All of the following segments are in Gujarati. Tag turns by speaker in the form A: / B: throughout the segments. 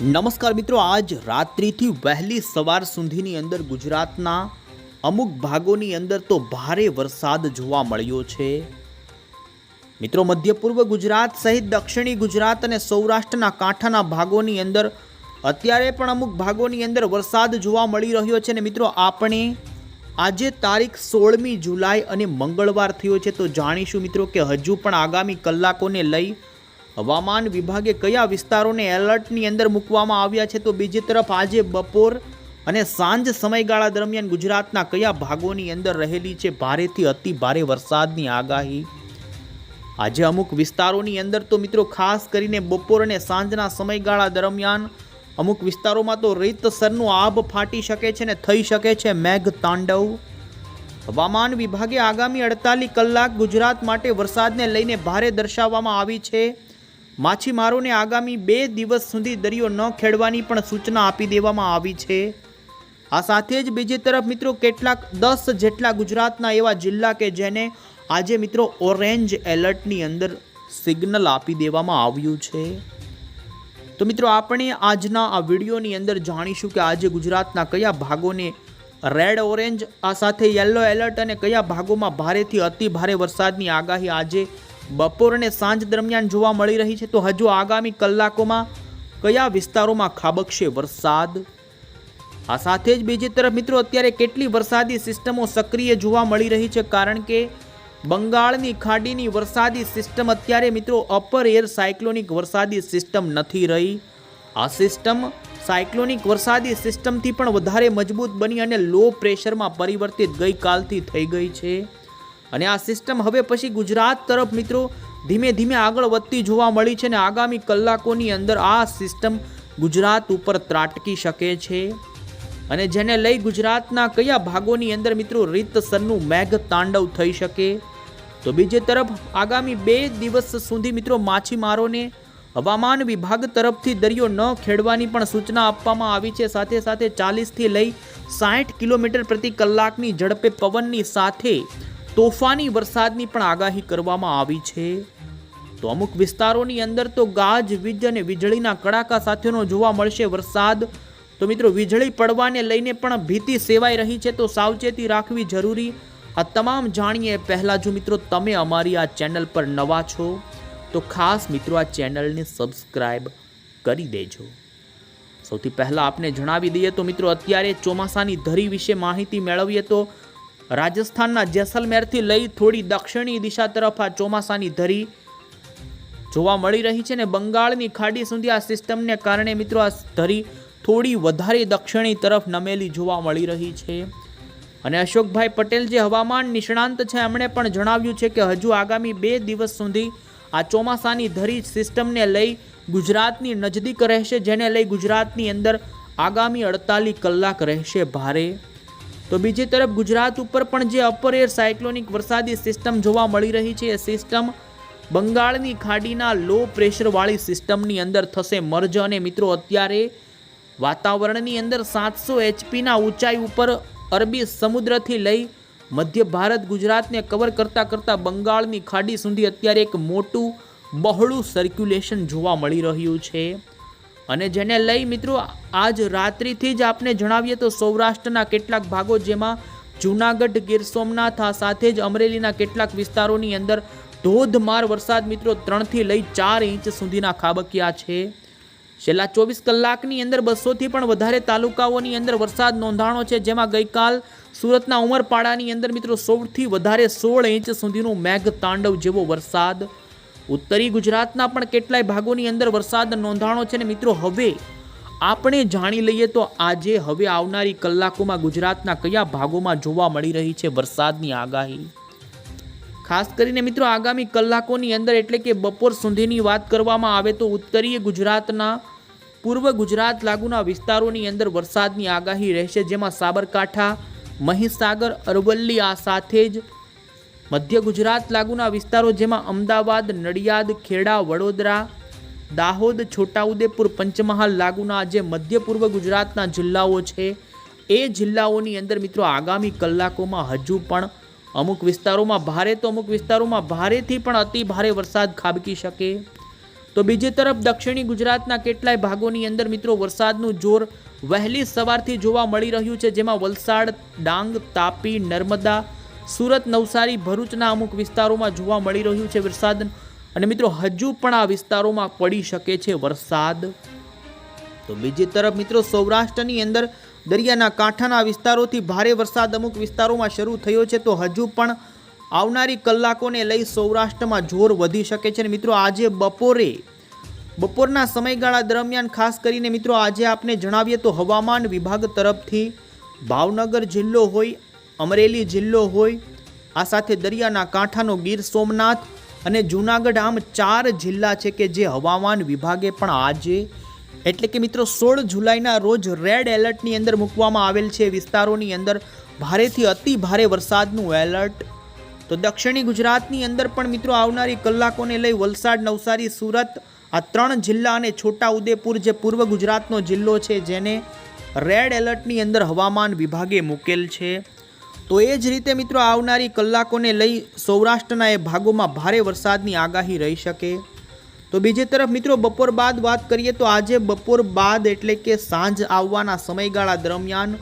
A: નમસ્કાર મિત્રો, આજ રાત્રિથી વહેલી સવાર સુધીની અંદર ગુજરાતના અમુક ભાગોની અંદર તો ભારે વરસાદ જોવા મળ્યો છે. મિત્રો, મધ્ય પૂર્વ ગુજરાત સહિત દક્ષિણી ગુજરાત અને સૌરાષ્ટ્રના કાંઠાના ભાગોની અંદર અત્યારે પણ અમુક ભાગોની અંદર વરસાદ જોવા મળી રહ્યો છે ને મિત્રો, આપણે આજે તારીખ સોળમી જુલાઈ અને મંગળવાર થયો છે તો જાણીશું મિત્રો કે હજુ પણ આગામી કલાકોને લઈ હવામાન વિભાગે કયા વિસ્તારોને એલર્ટની અંદર મૂકવામાં આવ્યા છે તો બીજી તરફ આજે બપોર અને સાંજ સમયગાળા દરમિયાન ગુજરાતના કયા ભાગોની અંદર રહેલી છે? ભારેથી અતિ ભારે વરસાદની આગાહી. આજે અમુક વિસ્તારોની અંદર તો મિત્રો ખાસ કરીને બપોર અને સાંજના સમયગાળા દરમિયાન અમુક વિસ્તારોમાં તો રીતસરનું આભ ફાટી શકે છે ને થઈ શકે છે મેઘ તાંડવ. હવામાન વિભાગે આગામી અડતાલીસ કલાક ગુજરાત માટે વરસાદને લઈને ભારે દર્શાવવામાં આવી છે. માછીમારોને આગામી બે દિવસ સુધી દરિયો ન ખેડવાની પણ સૂચના આપી દેવામાં આવી છે. આ સાથે જ બીજી તરફ મિત્રો કેટલાક દસ જેટલા ગુજરાતના એવા જિલ્લા કે જેને આજે મિત્રો ઓરેન્જ એલર્ટની અંદર સિગ્નલ આપી દેવામાં આવ્યું છે. તો મિત્રો આપણે આજના આ વિડીયોની અંદર જાણીશું કે આજે ગુજરાતના કયા ભાગોને રેડ, ઓરેન્જ, આ સાથે યલો એલર્ટ અને કયા ભાગોમાં ભારેથી અતિ ભારે વરસાદની આગાહી આજે બપોર અને સાંજ દરમિયાન જોવા મળી રહી છે, તો હજુ આગામી કલાકોમાં કયા વિસ્તારોમાં ખાબકશે વરસાદ? આ સાથે જ બીજી તરફ મિત્રો, અત્યારે કેટલી વરસાદી સિસ્ટમો સક્રિય જોવા મળી રહી છે, કારણ કે બંગાળની ખાડીની વરસાદી સિસ્ટમ અત્યારે મિત્રો અપર એર સાયક્લોનિક વરસાદી સિસ્ટમ નથી રહી. આ સિસ્ટમ સાયક્લોનિક વરસાદી સિસ્ટમથી પણ વધારે મજબૂત બની અને લો પ્રેશરમાં પરિવર્તિત ગઈકાલથી થઈ ગઈ છે. અને આ સિસ્ટમ હવે પછી ગુજરાત તરફ મિત્રો ધીમે ધીમે આગળ વધતી જોવા મળી છે અને આગામી કલાકોની અંદર આ સિસ્ટમ ગુજરાત ઉપર ત્રાટકી શકે છે. અને જેને લઈ ગુજરાતના કયા ભાગોની અંદર મિત્રો રીતસરનું મેઘ તાંડવ થઈ શકે? તો બીજી તરફ આગામી બે દિવસ સુધી મિત્રો માછીમારોને હવામાન વિભાગ તરફથી દરિયો ન ખેડવાની પણ સૂચના આપવામાં આવી છે. સાથે સાથે ચાલીસથી લઈ સાઠ કિલોમીટર પ્રતિ કલાકની ઝડપે પવનની સાથે તોફાની વરસાદની પણ આગાહી કરવામાં આવી છે. તો અમુક વિસ્તારોની અંદર તો ગાજ, વીજ અને વીજળીના કડાકા સાથેનો જોવા મળશે વરસાદ. તો મિત્રો, વીજળી પડવાને લઈને પણ ભીતિ સેવાઈ રહી છે, તો સાવચેતી રાખવી જરૂરી. આ તમામ જાણીએ પહેલાં જો મિત્રો, તમે અમારી આ ચેનલ પર નવા છો, તો ખાસ મિત્રો આ ચેનલને સબસ્ક્રાઈબ કરી દેજો. સૌથી પહેલાં આપને જણાવી દઈએ તો મિત્રો, અત્યારે ચોમાસાની ધરી વિશે માહિતી મેળવીએ તો રાજસ્થાનના જેસલમેરથી લઈ થોડી દક્ષિણી દિશા તરફ આ ચોમાસાની ધરી જોવા મળી રહી છે ને બંગાળની ખાડી સુધી આ સિસ્ટમને કારણે મિત્રો આ ધરી થોડી વધારે દક્ષિણી તરફ નમેલી જોવા મળી રહી છે. અને અશોકભાઈ પટેલ જે હવામાન નિષ્ણાંત છે, એમણે પણ જણાવ્યું છે કે હજુ આગામી બે દિવસ સુધી આ ચોમાસાની ધરી સિસ્ટમને લઈ ગુજરાતની નજદીક રહેશે, જેને લઈ ગુજરાતની અંદર આગામી અડતાલીસ કલાક રહેશે ભારે. તો બીજી તરફ ગુજરાત ઉપર પણ જે અપર એર સાયક્લોનિક વરસાદી સિસ્ટમ જોવા મળી રહી છે, એ સિસ્ટમ બંગાળની ખાડીના લો પ્રેશરવાળી સિસ્ટમની અંદર થશે મર્જ અને મિત્રો અત્યારે વાતાવરણની અંદર સાતસો એચપીના ઊંચાઈ ઉપર અરબી સમુદ્રથી લઈ મધ્ય ભારત ગુજરાતને કવર કરતાં કરતાં બંગાળની ખાડી સુધી અત્યારે એક મોટું બહોળું સર્ક્યુલેશન જોવા મળી રહ્યું છે. અને જેને લઈ મિત્રો આજ રાત્રિથી જ આપને જણાવીએ તો સૌરાષ્ટ્રના કેટલાક ભાગો જેમાં જૂનાગઢ, ગીર સોમનાથ, આ સાથે જ અમરેલીના કેટલાક વિસ્તારોની અંદર ધોધમાર વરસાદ મિત્રો ત્રણથી લઈ ચાર ઇંચ સુધીના ખાબક્યા છે. છેલ્લા ચોવીસ કલાકની અંદર બસોથી પણ વધારે તાલુકાઓની અંદર વરસાદ નોંધાણો છે, જેમાં ગઈકાલ સુરતના ઉમરપાડાની અંદર મિત્રો સૌથી વધારે સોળ ઇંચ સુધીનું મેઘ તાંડવ જેવો વરસાદ ઉત્તરી ગુજરાતના પણ કેટલાય ભાગોની અંદર વરસાદ નોંધાણો છે ને મિત્રો, હવે આપણે જાણી લઈએ તો આજે હવે આવનારી કલાકોમાં ગુજરાતના કયા ભાગોમાં જોવા મળી રહી છે વરસાદની આગાહી? ખાસ કરીને મિત્રો, આગામી કલાકોની અંદર એટલે કે બપોર સુધીની વાત કરવામાં આવે તો ઉત્તરીય ગુજરાતના પૂર્વ ગુજરાત લાગુના વિસ્તારોની અંદર વરસાદની આગાહી રહેશે, જેમાં સાબરકાંઠા, મહીસાગર, અરવલ્લી આ સાથે જ મધ્ય ગુજરાત લાગુના વિસ્તારો જેમાં અમદાવાદ, નડિયાદ, ખેડા, વડોદરા, દાહોદ, છોટાઉદેપુર, પંચમહાલ લાગુના જે મધ્ય પૂર્વ ગુજરાતના જિલ્લાઓ છે. એ જિલ્લાઓની અંદર મિત્રો આગામી કલાકોમાં હજુ પણ અમુક વિસ્તારોમાં ભારે તો અમુક વિસ્તારોમાં ભારેથી પણ અતિ ભારે વરસાદ ખાબકી શકે. તો બીજી તરફ દક્ષિણી ગુજરાતના કેટલાય ભાગોની અંદર મિત્રો વરસાદનું જોર વહેલી સવારથી જોવા મળી રહ્યું છે, જેમાં વલસાડ, ડાંગ, તાપી, નર્મદા સુરત, નવસારી, ભરૂચના અમુક વિસ્તારોમાં જોવા મળી રહ્યું છે વરસાદ. અને મિત્રો, હજુ પણ આ વિસ્તારોમાં પડી શકે છે વરસાદ. તો બીજી તરફ મિત્રો, સૌરાષ્ટ્રની અંદર દરિયાના કાંઠાના વિસ્તારોથી ભારે વરસાદ અમુક વિસ્તારોમાં શરૂ થયો છે. તો હજુ પણ આવનારી કલાકોને લઈ સૌરાષ્ટ્રમાં જોર વધી શકે છે. અને મિત્રો, આજે બપોરે, બપોરના સમયગાળા દરમિયાન ખાસ કરીને મિત્રો, આજે આપને જણાવીએ તો હવામાન વિભાગ તરફથી ભાવનગર જિલ્લો હોય અમરેલી જિલ્લો હોય, આ સાથે દરિયાના કાંઠાનો ગીર સોમનાથ અને જૂનાગઢ આમ ચાર જિલ્લા છે કે જે હવામાન વિભાગે પણ આજે, એટલે કે મિત્રો સોળ જુલાઈના રોજ રેડ એલર્ટની અંદર મૂકવામાં આવેલ છે. વિસ્તારોની અંદર ભારેથી અતિ ભારે વરસાદનું એલર્ટ તો દક્ષિણી ગુજરાતની અંદર પણ મિત્રો આવનારી કલાકોને લઈ વલસાડ, નવસારી, સુરત, આ ત્રણ જિલ્લા અને છોટા ઉદેપુર જે પૂર્વ ગુજરાતનો જિલ્લો છે, જેને રેડ એલર્ટની અંદર હવામાન વિભાગે મૂકેલ છે. તો એ જ રીતે મિત્રો આવનારી કલાકોને લઈ સૌરાષ્ટ્રના એ ભાગોમાં ભારે વરસાદની આગાહી રહી શકે. તો બીજી તરફ મિત્રો બપોર બાદ વાત કરીએ તો આજે બપોર બાદ એટલે કે સાંજ આવવાના સમયગાળા દરમિયાન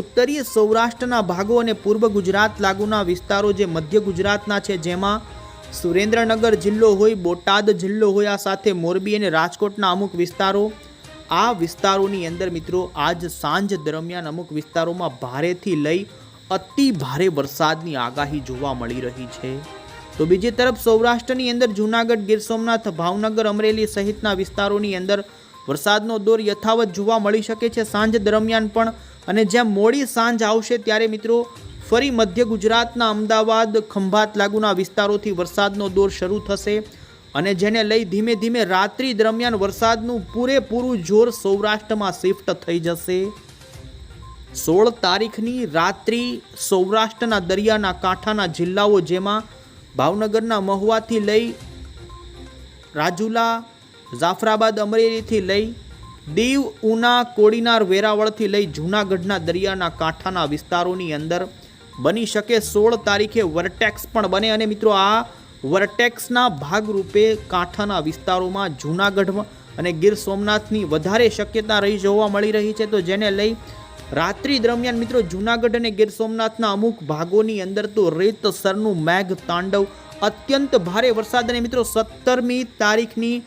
A: ઉત્તરીય સૌરાષ્ટ્રના ભાગો અને પૂર્વ ગુજરાત લાગુના વિસ્તારો જે મધ્ય ગુજરાતના છે જેમાં સુરેન્દ્રનગર જિલ્લો હોય, બોટાદ જિલ્લો હોય, આ સાથે મોરબી અને રાજકોટના અમુક વિસ્તારો. આ વિસ્તારોની અંદર મિત્રો આજ સાંજ દરમિયાન અમુક વિસ્તારોમાં ભારેથી લઈ અતિ ભારે વરસાદની આગાહી જોવા મળી રહી છે. તો બીજી તરફ સૌરાષ્ટ્રની અંદર જૂનાગઢ, ગીર સોમનાથ, ભાવનગર, અમરેલી સહિતના વિસ્તારોની અંદર વરસાદનો દોર યથાવત જોવા મળી શકે છે સાંજ દરમિયાન પણ. અને જ્યાં મોડી સાંજ આવશે ત્યારે મિત્રો ફરી મધ્ય ગુજરાતના અમદાવાદ, ખંભાત લાગુના વિસ્તારોથી વરસાદનો દોર શરૂ થશે. અને જેને લઈ ધીમે ધીમે રાત્રિ દરમિયાન વરસાદનું પૂરેપૂરું જોર સૌરાષ્ટ્રમાં શિફ્ટ થઈ જશે. સોળ તારીખની રાત્રિ સૌરાષ્ટ્રના દરિયાના કાંઠાના જિલ્લાઓ જેમાં ભાવનગરના મહુવાથી લઈ રાજુલા, જાફરાબાદ અમરેલીથી લઈ દીવ, ઉના, કોડીનાર, વેરાવળથી લઈ જૂનાગઢના દરિયાના કાંઠાના વિસ્તારોની અંદર બની શકે સોળ તારીખે વર્ટેક્સ પણ બને. અને મિત્રો, આ વર્ટેક્સના ભાગરૂપે કાંઠાના વિસ્તારોમાં જૂનાગઢ અને ગીર સોમનાથની વધારે શક્યતા રહી જોવા મળી રહી છે. તો જેને લઈ રાત્રિ દરમિયાન મિત્રો જૂનાગઢ અને ગીર સોમનાથના અમુક ભાગોની અંદર તો રેતસરનું મેઘ તાંડવ, અત્યંત ભારે વરસાદ અને મિત્રો સત્તરમી તારીખની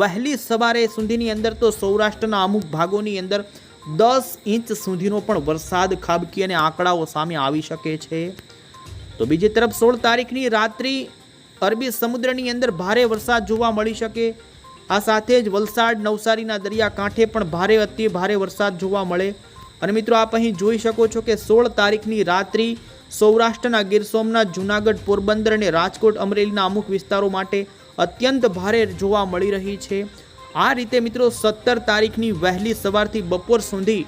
A: વહેલી સવારે સુધીની અંદર તો સૌરાષ્ટ્રના અમુક ભાગોની અંદર દસ ઇંચ સુધીનો પણ વરસાદ ખાબકી અને આંકડાઓ સામે આવી શકે છે. તો બીજી તરફ સોળ તારીખની રાત્રિ અરબી સમુદ્રની અંદર ભારે વરસાદ જોવા મળી શકે. આ સાથે જ વલસાડ, નવસારીના દરિયા કાંઠે પણ ભારે અતિ ભારે વરસાદ જોવા મળે. અને મિત્રો આપ અહીં જોઈ શકો છો કે સોળ તારીખની રાત્રિ સૌરાષ્ટ્રના ગીર સોમનાથ, જૂનાગઢ, પોરબંદર અને રાજકોટ અમરેલીના અમુક વિસ્તારો માટે અત્યંત ભારે જોવા મળી રહી છે. આ રીતે મિત્રો સત્તર તારીખની વહેલી સવારથી બપોર સુધી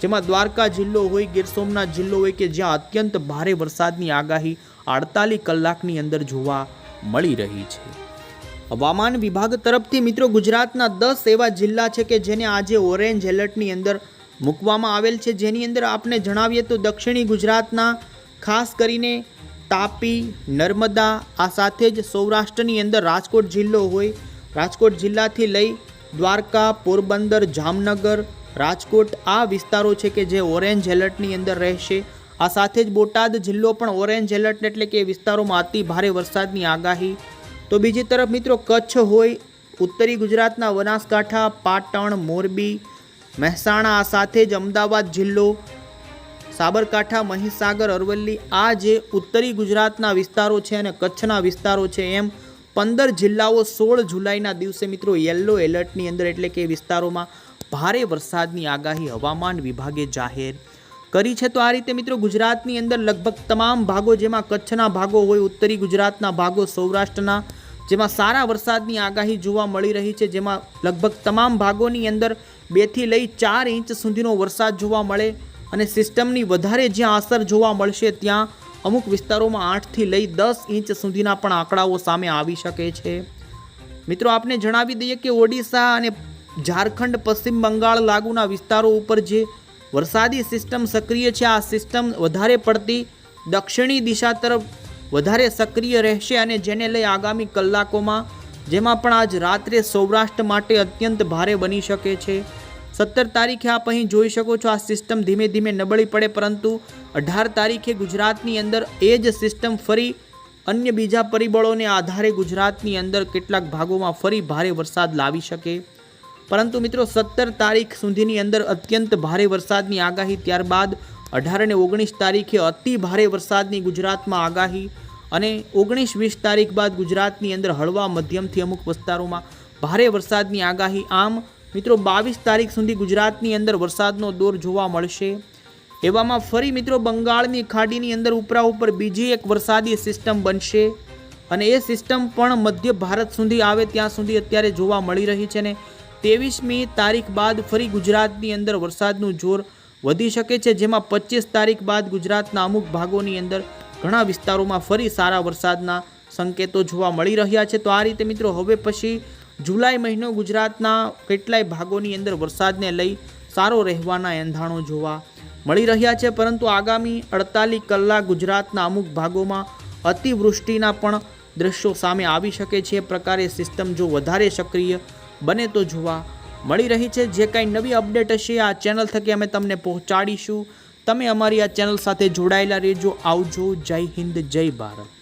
A: જેમાં દ્વારકા જિલ્લો હોય, ગીર સોમનાથ જિલ્લો હોય કે જ્યાં અત્યંત ભારે વરસાદની આગાહી અડતાલીસ કલાકની અંદર જોવા મળી રહી છે. હવામાન વિભાગ તરફથી મિત્રો ગુજરાતના દસ એવા જિલ્લા છે કે જેને આજે ઓરેન્જ એલર્ટની અંદર મૂકવામાં આવેલ છે. જેની અંદર આપણે જણાવીએ તો દક્ષિણી ગુજરાતના, ખાસ કરીને તાપી, નર્મદા, આ સાથે જ સૌરાષ્ટ્રની અંદર રાજકોટ જિલ્લો હોય. રાજકોટ જિલ્લાથી લઈ દ્વારકા, પોરબંદર, જામનગર, રાજકોટ આ વિસ્તારો છે કે જે ઓરેન્જ એલર્ટની અંદર રહેશે. આ સાથે જ બોટાદ જિલ્લો પણ ઓરેન્જ એલર્ટ એટલે કે વિસ્તારોમાં અતિ ભારે વરસાદની આગાહી. તો બીજી તરફ મિત્રો કચ્છ હોય, ઉત્તરી ગુજરાતના બનાસકાંઠા, પાટણ, મોરબી મહેસાણા સાથે જ અમદાવાદ જિલ્લો, સાબરકાંઠા, મહીસાગર, અરવલ્લી આ જે ઉત્તરી ગુજરાતના વિસ્તારો છે અને કચ્છના વિસ્તારો છે એમ પંદર જિલ્લાઓ સોળ જુલાઈના દિવસે મિત્રો યલો એલર્ટની અંદર એટલે કે વિસ્તારોમાં ભારે વરસાદની આગાહી હવામાન વિભાગે જાહેર કરી છે. તો આ રીતે મિત્રો ગુજરાતની અંદર લગભગ તમામ ભાગો જેમાં કચ્છના ભાગો હોય, ઉત્તરી ગુજરાતના ભાગો, સૌરાષ્ટ્રના જેમાં સારા વરસાદની આગાહી જોવા મળી રહી છે. જેમાં લગભગ તમામ ભાગોની અંદર બેથી લઈ ચાર ઇંચ સુધીનો વરસાદ જોવા મળે અને સિસ્ટમની વધારે જ્યાં અસર જોવા મળશે ત્યાં અમુક વિસ્તારોમાં આઠથી લઈ દસ ઇંચ સુધીના પણ આંકડાઓ સામે આવી શકે છે. મિત્રો, આપને જણાવી દઈએ કે ઓડિશા અને ઝારખંડ પશ્ચિમ બંગાળ લાગુના વિસ્તારો ઉપર જે વરસાદી સિસ્ટમ સક્રિય છે, આ સિસ્ટમ વધારે પડતી દક્ષિણી દિશા તરફ વધારે સક્રિય રહેશે અને જેને લઈ આગામી કલાકોમાં જેમાં પણ આજ રાત્રે સૌરાષ્ટ્ર માટે અત્યંત ભારે બની શકે છે. સત્તર તારીખે આપ અહીં જોઈ શકો છો આ સિસ્ટમ ધીમે ધીમે નબળી પડે, પરંતુ અઢાર તારીખે ગુજરાતની અંદર એ જ સિસ્ટમ ફરી અન્ય બીજા પરિબળોને આધારે ગુજરાતની અંદર કેટલાક ભાગોમાં ફરી ભારે વરસાદ લાવી શકે. પરંતુ મિત્રો, સત્તર તારીખ સુધીની અંદર અત્યંત ભારે વરસાદની આગાહી, ત્યારબાદ અઢાર અને ઓગણીસ તારીખે અતિ ભારે વરસાદની ગુજરાતમાં આગાહી અને ઓગણીસ વીસ તારીખ બાદ ગુજરાતની અંદર હળવા મધ્યમથી અમુક વિસ્તારોમાં ભારે વરસાદની આગાહી. આમ, મિત્રો, બાવીસ તારીખ સુધી ગુજરાતની અંદર વરસાદનો દોર જોવા મળશે. એવામાં ફરી, મિત્રો, બંગાળની ખાડીની અંદર ઉપરા ઉપર બીજી એક વરસાદી સિસ્ટમ બનશે અને એ સિસ્ટમ પણ મધ્ય ભારત સુધી આવે ત્યાં સુધી અત્યારે જોવા મળી રહી છે ને ત્રેવીસમી તારીખ બાદ ફરી ગુજરાતની અંદર વરસાદનું જોર વધી શકે છે, જેમાં પચીસ તારીખ બાદ ગુજરાતના અમુક ભાગોની અંદર ઘણા વિસ્તારોમાં ફરી સારા વરસાદના સંકેતો જોવા મળી રહ્યા છે. તો આ રીતે મિત્રો, હવે પછી જુલાઈ મહિનો ગુજરાતના કેટલાય ભાગોની અંદર વરસાદને લઈ સારો રહેવાના એંધાણો જોવા મળી રહ્યા છે. પરંતુ આગામી અડતાલીસ કલાક ગુજરાતના અમુક ભાગોમાં અતિવૃષ્ટિના પણ દ્રશ્યો સામે આવી શકે છે. પ્રકારે સિસ્ટમ જો વધારે સક્રિય બને તો જોવા મળી રહી છે. જે કાંઈ નવી અપડેટ હશે આ ચેનલ થકી અમે તમને પહોંચાડીશું. તમે અમારી આ ચેનલ સાથે જોડાયેલા રહેજો. આવજો. જય હિન્દ જય ભારત.